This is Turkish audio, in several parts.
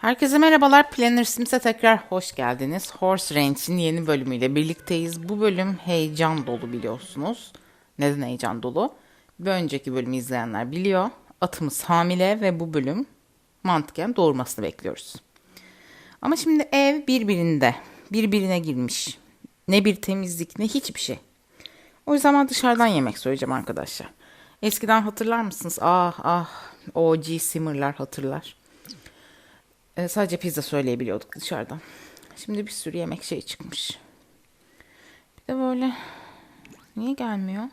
Herkese merhabalar. Planner Sims'e tekrar hoş geldiniz. Horse Ranch'in yeni bölümüyle birlikteyiz. Bu bölüm heyecan dolu biliyorsunuz. Neden heyecan dolu? Bir önceki bölümü izleyenler biliyor. Atımız hamile ve bu bölüm mantıken doğurmasını bekliyoruz. Ama şimdi ev birbirinde. Birbirine girmiş. Ne bir temizlik ne hiçbir şey. O yüzden ben dışarıdan yemek söyleyeceğim arkadaşlar. Eskiden hatırlar mısınız? Ah ah OG Simmer'lar hatırlar. Ee, sadece pizza söyleyebiliyorduk dışarıdan. Şimdi bir sürü yemek şey çıkmış. Bir de böyle niye gelmiyor?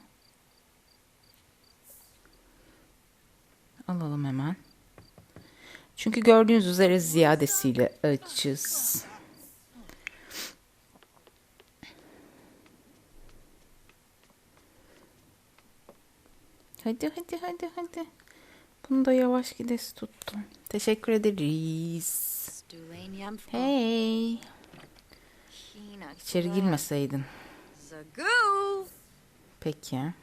Alalım hemen. Çünkü gördüğünüz üzere ziyadesiyle açız. Hadi hadi hadi hadi. Bunu da yavaş gidesi tuttum. Teşekkür ederiz. Hey. İçeri girmeseydin. Peki.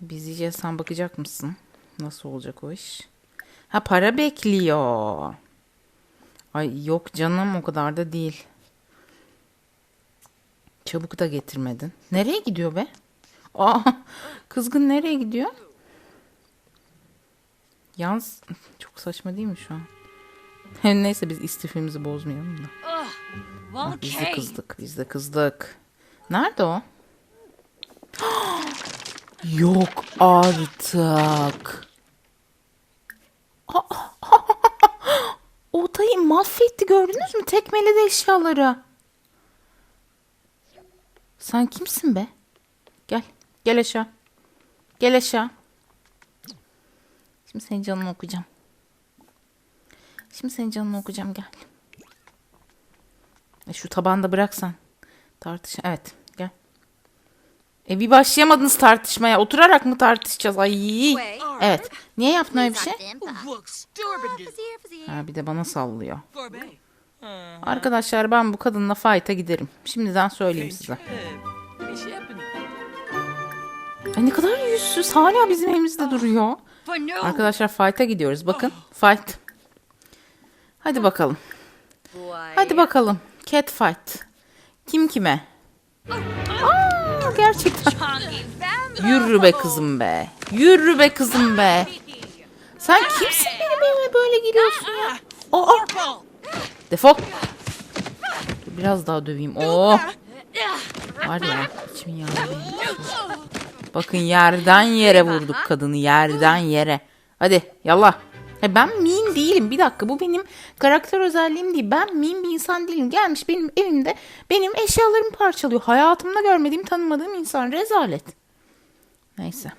Biz yiyeceğiz sen bakacak mısın? Nasıl olacak o iş? Ha para bekliyor. Ay yok canım o kadar da değil. Çabuk da getirmedin. Nereye gidiyor be? Aa, kızgın nereye gidiyor? Yalnız çok saçma değil mi şu an? Neyse biz istifimizi bozmayalım da. Won't Biz de kızdık, biz de kızdık. Nerede o? Yok artık. Odayı mahvetti gördünüz mü? Tekmeledi eşyaları. Sen kimsin be? Gel. Gel aşağı. Gel aşağı. Şimdi senin canını okuyacağım. Şimdi senin canını okuyacağım gel. E şu tabanda bıraksan. Tartış. Evet gel. E bir başlayamadınız tartışmaya. Oturarak mı tartışacağız? Ay. Evet. Niye yaptın öyle bir şey? Ha, bir de bana sallıyor. Arkadaşlar ben bu kadınla fight'a giderim. Şimdiden söyleyeyim size. Ay ne kadar yüzsüz. Hala bizim evimizde duruyor. Arkadaşlar fight'a gidiyoruz. Bakın. Fight. Hadi bakalım. Hadi bakalım. Cat fight. Kim kime? Aa, gerçekten. Yürü be kızım be. Yürü be kızım be. Sen kimsin benim evime böyle giriyorsun ya? Aa, defol. Biraz daha döveyim. Oo. Var ya yağı benim. Bakın yerden yere vurduk kadını. Yerden yere. Hadi yallah. Ha, ben mean değilim. Bir dakika bu benim karakter özelliğim değil. Ben mean bir insan değilim. Gelmiş benim evimde benim eşyalarımı parçalıyor. Hayatımda görmediğim tanımadığım insan. Rezalet. Neyse.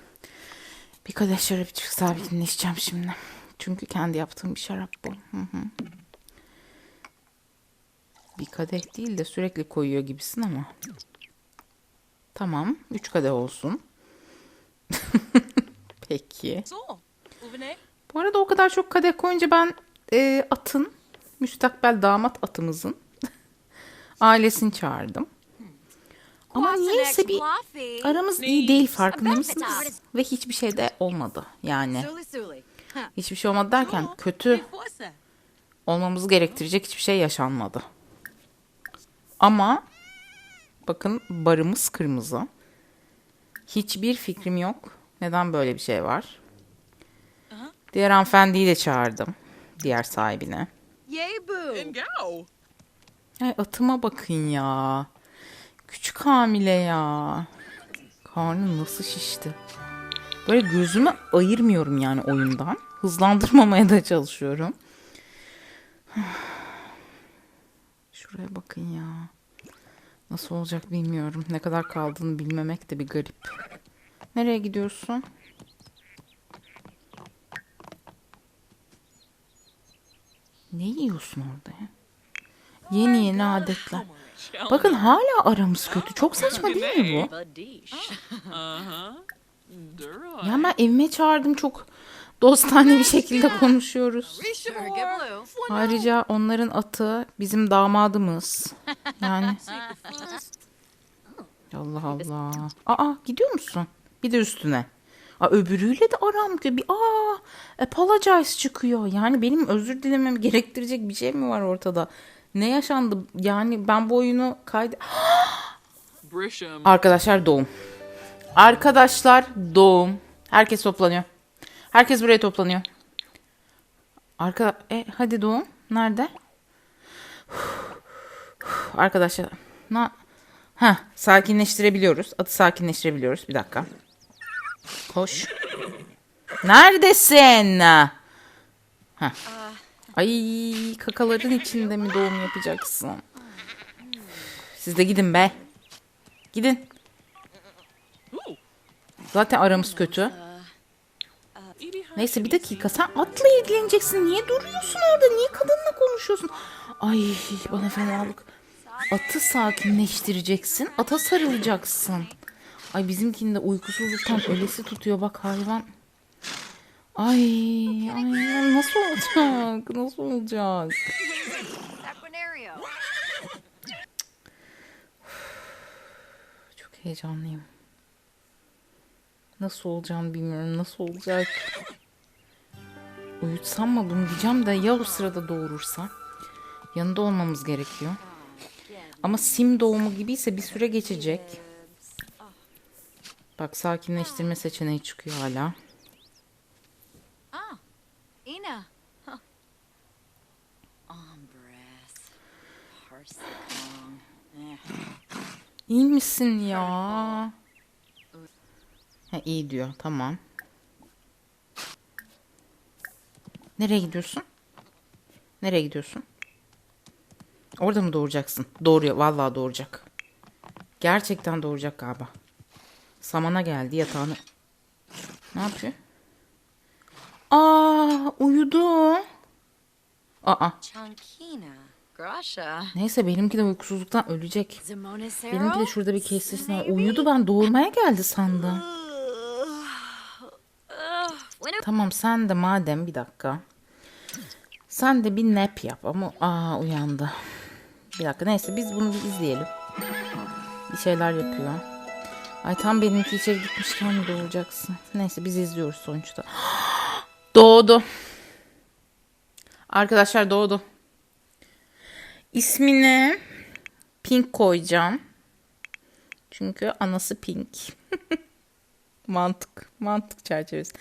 Bir kadeh şarap içip sakinleşeceğim şimdi. Çünkü kendi yaptığım bir şarap bu. Hı hı. Bir kadeh değil de sürekli koyuyor gibisin ama. Tamam. Üç kadeh olsun. Peki. Bu arada o kadar çok kadeh koyunca ben e, atın, müstakbel damat atımızın ailesini çağırdım. Ama niyeyse bir aramız iyi değil farkında mısınız? Ve hiçbir şey de olmadı yani. Hiçbir şey olmadı derken kötü olmamızı gerektirecek hiçbir şey yaşanmadı. Ama bakın barımız kırmızı. Hiçbir fikrim yok. Neden böyle bir şey var? Diğer hanımefendiyi de çağırdım. Diğer sahibine. Yay boo. Go. Ay atıma bakın ya. Küçük hamile ya. Karnı nasıl şişti. Böyle gözümü ayırmıyorum yani oyundan. Hızlandırmamaya da çalışıyorum. Şuraya bakın ya. Nasıl olacak bilmiyorum. Ne kadar kaldığını bilmemek de bir garip. Nereye gidiyorsun? Ne yiyorsun orada ya? Yeni yeni adetler. Bakın hala aramız kötü. Çok saçma değil mi bu? Ya ben evime çağırdım çok dostane bir şekilde konuşuyoruz. Ayrıca onların atı bizim damadımız. Yani Allah Allah. Aa gidiyor musun? Bir de üstüne. Aa, öbürüyle de aram kötü. Bir, aa apologize çıkıyor. Yani benim özür dilememi gerektirecek bir şey mi var ortada? Ne yaşandı? Yani ben bu oyunu kaydı... Arkadaşlar doğum. Arkadaşlar doğum. Herkes toplanıyor. Herkes buraya toplanıyor. Arka e, hadi doğum. Nerede? Arkadaşlar. Na ha sakinleştirebiliyoruz. Atı sakinleştirebiliyoruz. Bir dakika. Koş. Neredesin? Ha. Ay kakaların içinde mi doğum yapacaksın? Siz de gidin be. Gidin. Zaten aramız kötü. Neyse bir dakika sen atla ilgileneceksin. Niye duruyorsun orada? Niye kadınla konuşuyorsun? Ay bana fenalık. Atı sakinleştireceksin. Ata sarılacaksın. Ay bizimkini de uykusuzluktan ölesi tutuyor bak hayvan. Ay, ay nasıl olacak? Nasıl olacak? Çok heyecanlıyım. Nasıl olacağını bilmiyorum. Nasıl olacak? Uyutsam mı bunu diyeceğim de ya o sırada doğurursa? Yanında olmamız gerekiyor. Ama sim doğumu gibiyse bir süre geçecek. Bak sakinleştirme seçeneği çıkıyor hala. Ah. İyi misin ya? Ha, iyi diyor. Tamam. Nereye gidiyorsun? Nereye gidiyorsun? Orada mı doğuracaksın? Doğuruyor. Vallahi doğuracak. Gerçekten doğuracak galiba. Samana geldi yatağını. Ne yapıyor? Aa, uyudu. Aa, neyse benimki de uykusuzluktan ölecek. Benimki de şurada bir kesesine uyudu ben doğurmaya geldi sandım. Tamam sen de madem bir dakika. Sen de bir nap yap ama aa uyandı. Bir dakika neyse biz bunu bir izleyelim. Bir şeyler yapıyor. Ay tam benimki içeri gitmişken mi doğuracaksın? Neyse biz izliyoruz sonuçta. Doğdu. Arkadaşlar doğdu. İsmini Pink koyacağım. Çünkü anası Pink. mantık. Mantık çerçevesi.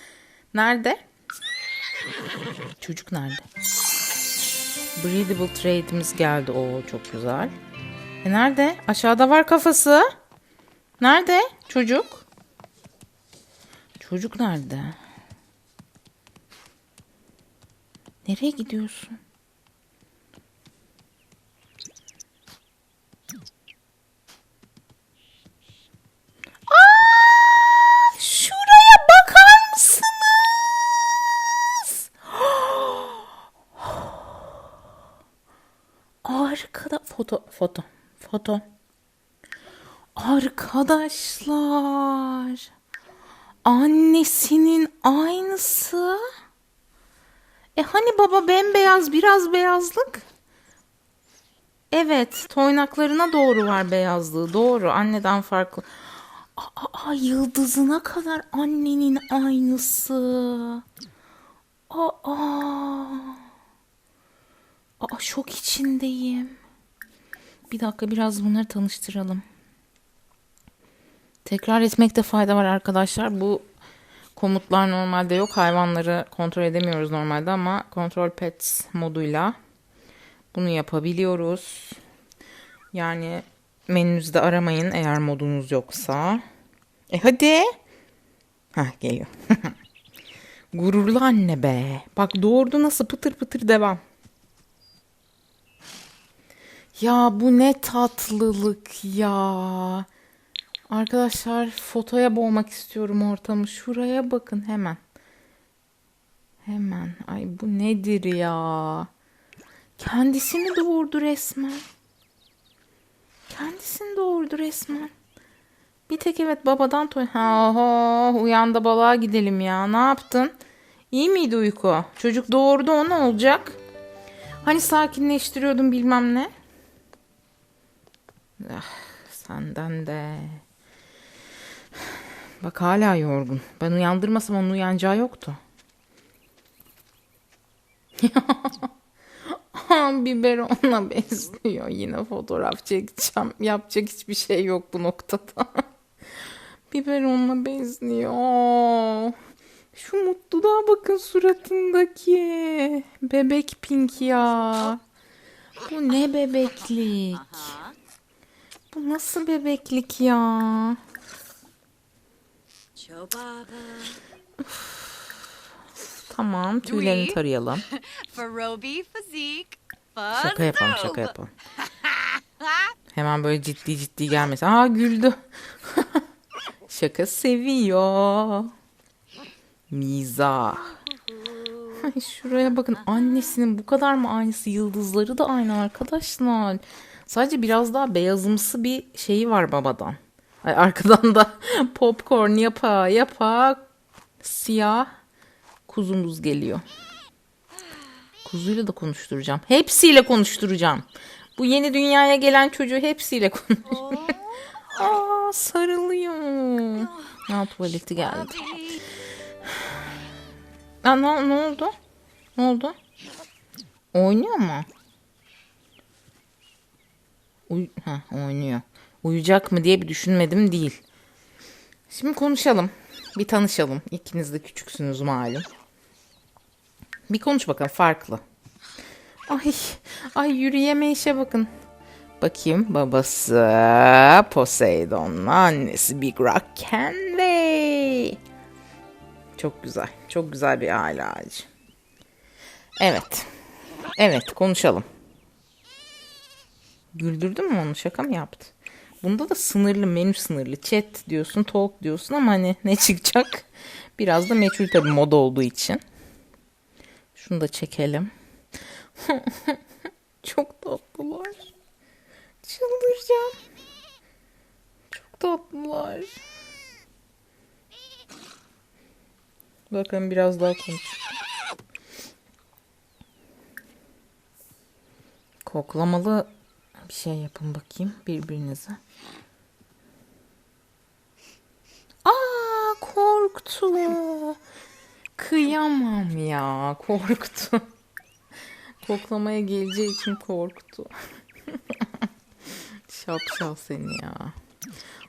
Nerede? Çocuk nerede? Breathable trade'imiz geldi. Oo çok güzel. E nerede? Aşağıda var kafası. Nerede? Çocuk. Çocuk nerede? Nereye gidiyorsun? Aa, şuraya bakar mısınız? Arkada foto foto foto. Arkadaşlar. Annesinin aynısı. E hani baba bembeyaz biraz beyazlık? Evet, toynaklarına doğru var beyazlığı. Doğru, anneden farklı. Aa, aa, yıldızına kadar annenin aynısı. Aa, aa, şok içindeyim. Bir dakika biraz bunları tanıştıralım. Tekrar etmekte fayda var arkadaşlar. Bu komutlar normalde yok. Hayvanları kontrol edemiyoruz normalde ama Control Pets moduyla bunu yapabiliyoruz. Yani menünüzde aramayın eğer modunuz yoksa. E hadi. Hah geliyor. Gururlu anne be. Bak doğurdu nasıl pıtır pıtır devam. Ya bu ne tatlılık ya. Arkadaşlar fotoya boğmak istiyorum ortamı. Şuraya bakın hemen. Hemen. Ay bu nedir ya? Kendisini doğurdu resmen. Kendisini doğurdu resmen. Bir tek evet babadan toy. Ha, ha, uyan da balığa gidelim ya. Ne yaptın? İyi miydi uyku? Çocuk doğurdu o ne olacak? Hani sakinleştiriyordum bilmem ne. Ah, Senden de. Bak hala yorgun. Ben uyandırmasam onun uyanacağı yoktu. Biberonla besliyor. Yine fotoğraf çekeceğim. Yapacak hiçbir şey yok bu noktada. Biberonla besliyor. Şu mutluluğa bakın suratındaki. Bebek pink ya. Bu ne bebeklik? Bu nasıl bebeklik ya? Tamam tüylerini tarayalım. Şaka yapalım şaka yapalım. Hemen böyle ciddi ciddi gelmesin. Aa güldü. şaka seviyor. Mizah. Ay şuraya bakın annesinin bu kadar mı aynısı yıldızları da aynı arkadaşlar. Sadece biraz daha beyazımsı bir şeyi var babadan. Ay, arkadan da popcorn yapa yapa siyah kuzumuz geliyor. Kuzuyla da konuşturacağım. Hepsiyle konuşturacağım. Bu yeni dünyaya gelen çocuğu hepsiyle konuşturacağım. Aa sarılıyor. Ya tuvaleti geldi. Aa, ne, ne oldu? Ne oldu? Oynuyor mu? Uy ha, oynuyor. Uyuyacak mı diye bir düşünmedim değil. Şimdi konuşalım. Bir tanışalım. İkiniz de küçüksünüz malum. Bir konuş bakalım farklı. Ay, ay yürüyeme işe bakın. Bakayım babası Poseidon'la annesi Big Rock Candy. Çok güzel. Çok güzel bir aile ağacı. Evet. Evet konuşalım. Güldürdün mü onu? Şaka mı yaptı? Bunda da sınırlı, menü sınırlı. Chat diyorsun, talk diyorsun ama hani ne çıkacak? Biraz da meçhul tabii moda olduğu için. Şunu da çekelim. Çok tatlılar. Çıldıracağım. Çok tatlılar. Bakın biraz daha konuş. Koklamalı bir şey yapın bakayım birbirinize. Aa korktu. Kıyamam ya korktu. Koklamaya geleceği için korktu. Şapşal seni ya.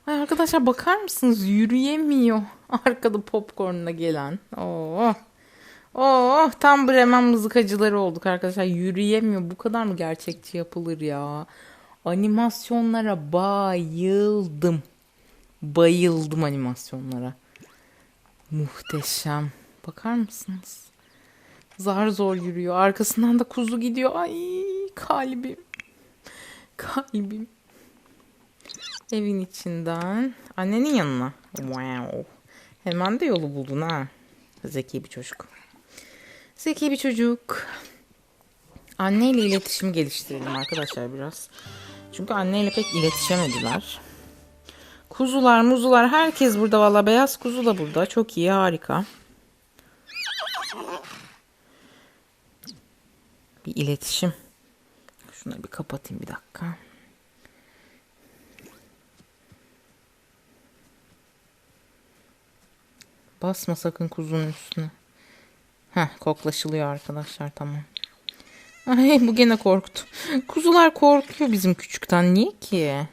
Ay arkadaşlar bakar mısınız yürüyemiyor. Arkada popcornla gelen. Oo. Oh tam Bremen mızıkacıları olduk arkadaşlar. Yürüyemiyor. Bu kadar mı gerçekçi yapılır ya? Animasyonlara bayıldım. Bayıldım animasyonlara. Muhteşem. Bakar mısınız? Zar zor yürüyor. Arkasından da kuzu gidiyor. Ay kalbim. Kalbim. Evin içinden annenin yanına. Wow. Hemen de yolu buldun ha. Zeki bir çocuk. Zeki bir çocuk. Anneyle iletişim geliştirelim arkadaşlar biraz. Çünkü anneyle pek iletişemediler. Kuzular, muzular herkes burada valla. Beyaz kuzu da burada. Çok iyi, harika. Bir iletişim. Şunları bir kapatayım bir dakika. Basma sakın kuzunun üstüne. Heh koklaşılıyor arkadaşlar tamam. Ay bu gene korktu. Kuzular korkuyor bizim küçükten. Niye ki?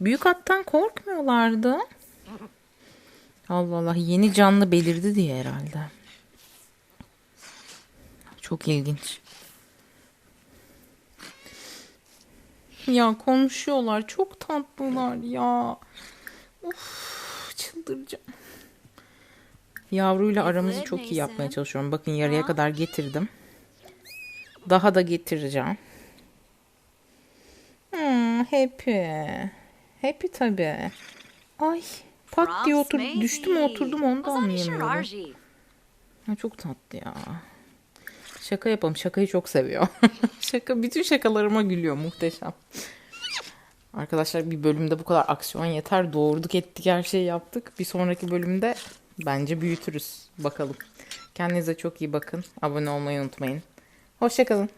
Büyük attan korkmuyorlardı. Allah Allah yeni canlı belirdi diye herhalde. Çok ilginç. Ya konuşuyorlar. Çok tatlılar ya. Of çıldıracağım. Yavruyla aramızı çok iyi yapmaya çalışıyorum. Bakın yarıya kadar getirdim. Daha da getireceğim. Hmm, happy. Happy tabii. Ay pat diye otur düştüm oturdum onu da anlayamıyorum. Ha, çok tatlı ya. Şaka yapalım. Şakayı çok seviyor. Şaka bütün şakalarıma gülüyor. Muhteşem. Arkadaşlar bir bölümde bu kadar aksiyon yeter. Doğurduk ettik her şeyi yaptık. Bir sonraki bölümde bence büyütürüz. Bakalım. Kendinize çok iyi bakın. Abone olmayı unutmayın. Hoşçakalın.